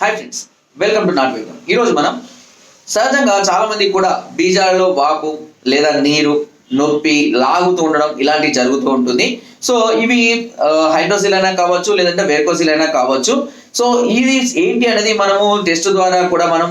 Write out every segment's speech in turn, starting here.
Hi friends welcome to not welcome ఈరోజు మనం సహజంగా చాలా మందికి కూడా బీజాలలో వాపు లేదా నీరు నొప్పి లాగుతూ ఉండడం ఇలాంటివి జరుగుతూ ఉంటుంది. సో ఇవి హైడ్రోసిల్ అయినా కావచ్చు లేదంటే వేర్కోసిల్ అయినా కావచ్చు. సో ఇది ఏంటి అనేది మనము టెస్ట్ ద్వారా కూడా మనం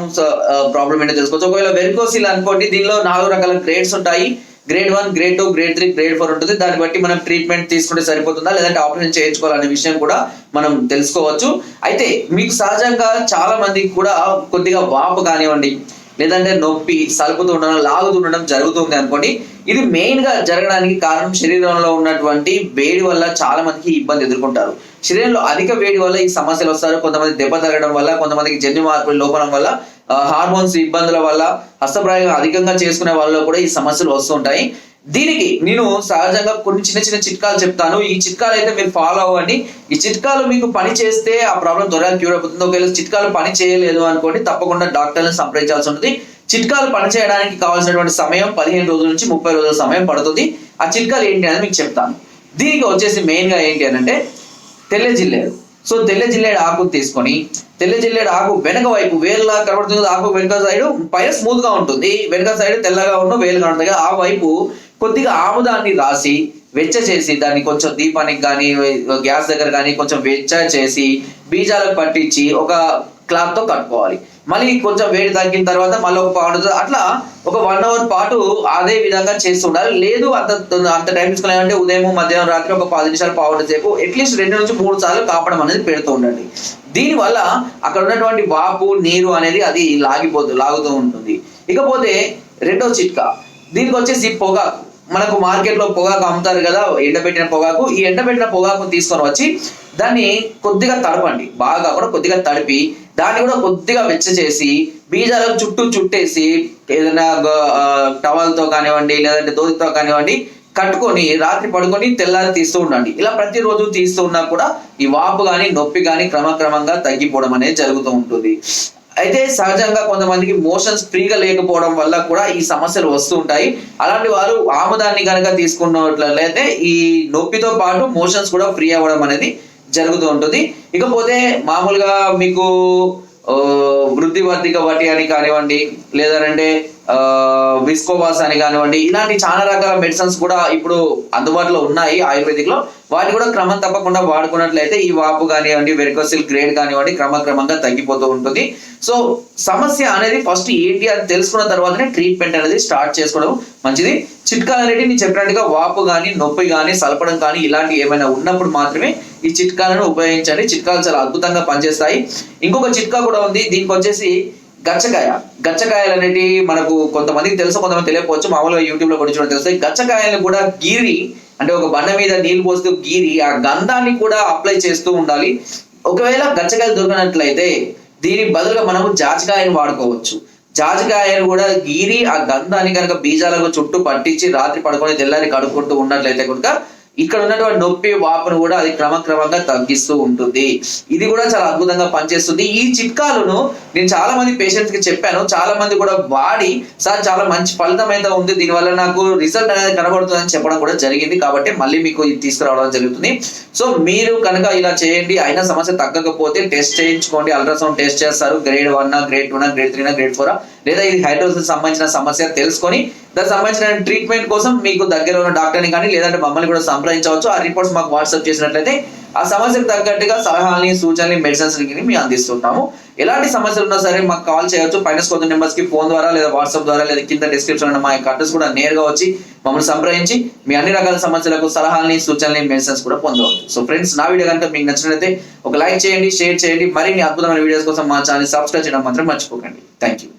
ప్రాబ్లం ఏంటో తెలుసుకోవచ్చు. ఒకవేళ వెర్కోసిల్ అనుకోండి దీనిలో నాలుగు రకాల గ్రేడ్స్ ఉంటాయి. Grade one grade two grade three grade four ఉంటుంది. దాన్ని బట్టి మనం ట్రీట్మెంట్ తీసుకుంటే సరిపోతుందా? లేదంటే ఆపరేషన్ చేయించుకోవాలనే విషయం కూడా మనం తెలుసుకోవచ్చు. అయితే మీకు సహజంగా చాలా మందికి కూడా కొద్దిగా వాపు కానివ్వండి లేదంటే నొప్పి సలుపుతూ ఉండడం లాగుతూ ఉండడం జరుగుతుంది అనుకోండి. ఇది మెయిన్గా జరగడానికి కారణం శరీరంలో ఉన్నటువంటి వేడి వల్ల చాలా మందికి ఇబ్బంది ఎదుర్కొంటారు. శరీరంలో అధిక వేడి వల్ల ఈ సమస్యలు వస్తారు. కొంతమంది దెబ్బ తగలడం వల్ల కొంతమందికి జన్యు మార్పులు లోపడం వల్ల హార్మోన్స్ ఇబ్బందుల వల్ల హస్తప్రాయం అధికంగా చేసుకునే వాళ్ళలో కూడా ఈ సమస్యలు వస్తుంటాయి దీనికి నేను సహజంగా కొన్ని చిన్న చిన్న చిట్కాలు చెప్తాను. ఈ చిట్కాలు అయితే మీరు ఫాలో అవ్వండి. ఈ చిట్కాలు మీకు పని చేస్తే ఆ ప్రాబ్లం త్వరగా క్యూర్ అవుతుంది ఒకవేళ చిట్కాలు పని చేయలేదు అనుకోండి తప్పకుండా డాక్టర్ని సంప్రదించాల్సి ఉంటుంది. చిట్కాలు పని చేయడానికి కావాల్సినటువంటి సమయం పదిహేను రోజుల నుంచి ముప్పై రోజుల సమయం పడుతుంది. ఆ చిట్కాలు ఏంటి అనేది మీకు చెప్తాను. దీనికి వచ్చేసి మెయిన్గా ఏంటి అని అంటే తెల్ల సో తెల్ల జిల్లేడు ఆకు తీసుకొని తెల్ల జిల్లేడు ఆకు వెనక వైపు వేలులా కనబడుతుంది ఆకు వెనక సైడ్ పైన స్మూత్గా ఉంటుంది వెనక సైడ్ తెల్లగా ఉన్న వేలు కనబడుతుంది ఆ వైపు కొద్దిగా ఆముదాన్ని రాసి వెచ్చ చేసి దాన్ని కొంచెం దీపానికి కానీ గ్యాస్ దగ్గర కానీ కొంచెం వెచ్చ చేసి బీజాలకు పట్టించి ఒక క్లాత్తో కట్టుకోవాలి. మళ్ళీ కొంచెం వేడి తగ్గిన తర్వాత మళ్ళీ ఒక పావు అట్లా ఒక వన్ అవర్ పాటు అదే విధంగా చేస్తుండాలి లేదు అంత అంత టైం తీసుకున్నాయంటే ఉదయం మధ్యాహ్నం రాత్రి ఒక పది నిమిషాలు పావు సేపు అట్లీస్ట్ రెండు నుంచి మూడు సార్లు కాపడం అనేది పెడుతూ ఉండండి. దీనివల్ల అక్కడ ఉన్నటువంటి వాపు నీరు అనేది అది లాగిపోతూ లాగుతూ ఉంటుంది. ఇకపోతే రెండో చిట్కా. దీనికి వచ్చేసి పొగాకు. మనకు మార్కెట్లో పొగాకు అమ్ముతారు కదా ఎండబెట్టిన పొగాకు. ఈ ఎండబెట్టిన పొగాకు తీసుకొని వచ్చి దాన్ని కొద్దిగా తడపండి. బాగా కూడా కొద్దిగా తడిపి దాన్ని కూడా కొద్దిగా వెచ్చ చేసి బీజాలు చుట్టూ చుట్టేసి ఏదైనా టవల్తో కానివ్వండి లేదంటే దోతితో కానివ్వండి కట్టుకొని రాత్రి పడుకొని తెల్లారి తీస్తూ ఉండండి. ఇలా ప్రతిరోజు తీస్తూ ఉన్నా కూడా ఈ వాపు కానీ నొప్పి కానీ క్రమక్రమంగా తగ్గిపోవడం అనేది జరుగుతూ ఉంటుంది. అయితే సహజంగా కొంతమందికి మోషన్స్ ఫ్రీగా లేకపోవడం వల్ల కూడా ఈ సమస్యలు వస్తూ ఉంటాయి. అలాంటి వారు ఆముదాన్ని కనుక తీసుకున్నట్లయితే ఈ నొప్పితో పాటు మోషన్స్ కూడా ఫ్రీ అవ్వడం అనేది జరుగుతూ ఉంటుంది. ఇకపోతే మామూలుగా మీకు వృద్ధి వర్ధిక వటి అని కానివ్వండి లేదంటే విస్కోవాస్ అని కానివ్వండి ఇలాంటి చాలా రకాల మెడిసిన్స్ కూడా ఇప్పుడు అందుబాటులో ఉన్నాయి ఆయుర్వేదిక్లో వాటిని కూడా క్రమం తప్పకుండా వాడుకున్నట్లయితే ఈ వాపు కానివ్వండి వెరికోసిల్ గ్రేడ్ కానివ్వండి క్రమక్రమంగా తగ్గిపోతూ ఉంటుంది. సో సమస్య అనేది ఫస్ట్ ఏంటి అని తెలుసుకున్న తర్వాతనే ట్రీట్మెంట్ అనేది స్టార్ట్ చేసుకోవడం మంచిది. చిట్కాలు అనేవి నేను చెప్పినట్టుగా వాపు కానీ నొప్పి కానీ సలపడం కానీ ఇలాంటి ఏమైనా ఉన్నప్పుడు మాత్రమే ఈ చిట్కాలను ఉపయోగించండి. చిట్కాలు చాలా అద్భుతంగా పనిచేస్తాయి. ఇంకొక చిట్కా కూడా ఉంది. దీనికి వచ్చేసి గచ్చకాయ. గచ్చకాయలు అనేటివి మనకు కొంతమందికి తెలుసు కొంతమంది తెలియకపోవచ్చు. మామూలుగా యూట్యూబ్లో కూడా తెలుస్తాయి. గచ్చకాయలను కూడా గీరి అంటే ఒక బండ మీద నీళ్ళు పోస్తూ గీరి ఆ గంధాన్ని కూడా అప్లై చేస్తూ ఉండాలి. ఒకవేళ గచ్చకాయలు దొరికినట్లయితే దీని బదులుగా మనము జాజికాయను వాడుకోవచ్చు. జాజికాయను కూడా గీరి ఆ గంధాన్ని కనుక బీజాలకు చుట్టూ పట్టించి రాత్రి పడుకొని తెల్లారి కడుక్కుంటూ ఉన్నట్లయితే కనుక ఇక్కడ ఉన్నటువంటి నొప్పి వాపును కూడా అది క్రమక్రమంగా తగ్గిస్తూ ఉంటుంది. ఇది కూడా చాలా అద్భుతంగా పనిచేస్తుంది. ఈ చిట్కాలను నేను చాలా మంది పేషెంట్స్కి చెప్పాను. చాలా మంది కూడా వాడి సార్ చాలా మంచి ఫలితం అయితే ఉంది. దీనివల్ల నాకు రిజల్ట్ అనేది కనబడుతుంది అని చెప్పడం కూడా జరిగింది. కాబట్టి మళ్ళీ మీకు ఇది తీసుకురావడం జరుగుతుంది. సో మీరు కనుక ఇలా చేయండి. అయినా సమస్య తగ్గకపోతే టెస్ట్ చేయించుకోండి. అల్ట్రాసౌండ్ టెస్ట్ చేస్తారు. Grade one grade two grade three grade four లేదా ఇది హైడ్రోసిస్ సంబంధించిన సమస్య తెలుసుకొని దానికి సంబంధించిన ట్రీట్మెంట్ కోసం మీకు దగ్గర ఉన్న డాక్టర్ని కానీ లేదంటే మమ్మల్ని కూడా సంప్రదించవచ్చు. ఆ రిపోర్ట్స్ మాకు వాట్సాప్ చేసినట్లయితే ఆ సమస్యకు తగ్గట్టుగా సలహాలని సూచనలు మెడిసిన్స్ మేము అందిస్తుంటాము. ఎలాంటి సమస్యలు ఉన్నా సరే మాకు కాల్ చేయొచ్చు. ఫైనాన్స్ కొద్ది నెంబర్స్కి ఫోన్ ద్వారా లేదా వాట్సాప్ ద్వారా లేదా కింద డిస్క్రిప్షన్ ఉన్న మా యొక్క అడ్రస్ కూడా నేరుగా వచ్చి మమ్మల్ని సంప్రదించి మీ అన్ని రకాల సమస్యలకు సలహాలని సూచనలు మెడిసిన్స్ కూడా పొందవచ్చు. సో ఫ్రెండ్స్ నా వీడియో కనుక మీకు నచ్చినట్లయితే ఒక లైక్ చేయండి షేర్ చేయండి. మరిన్ని అద్భుతమైన వీడియోస్ కోసం మా ఛానల్ సబ్స్క్రైబ్ చేయడం మాత్రం మర్చిపోకండి. Thank you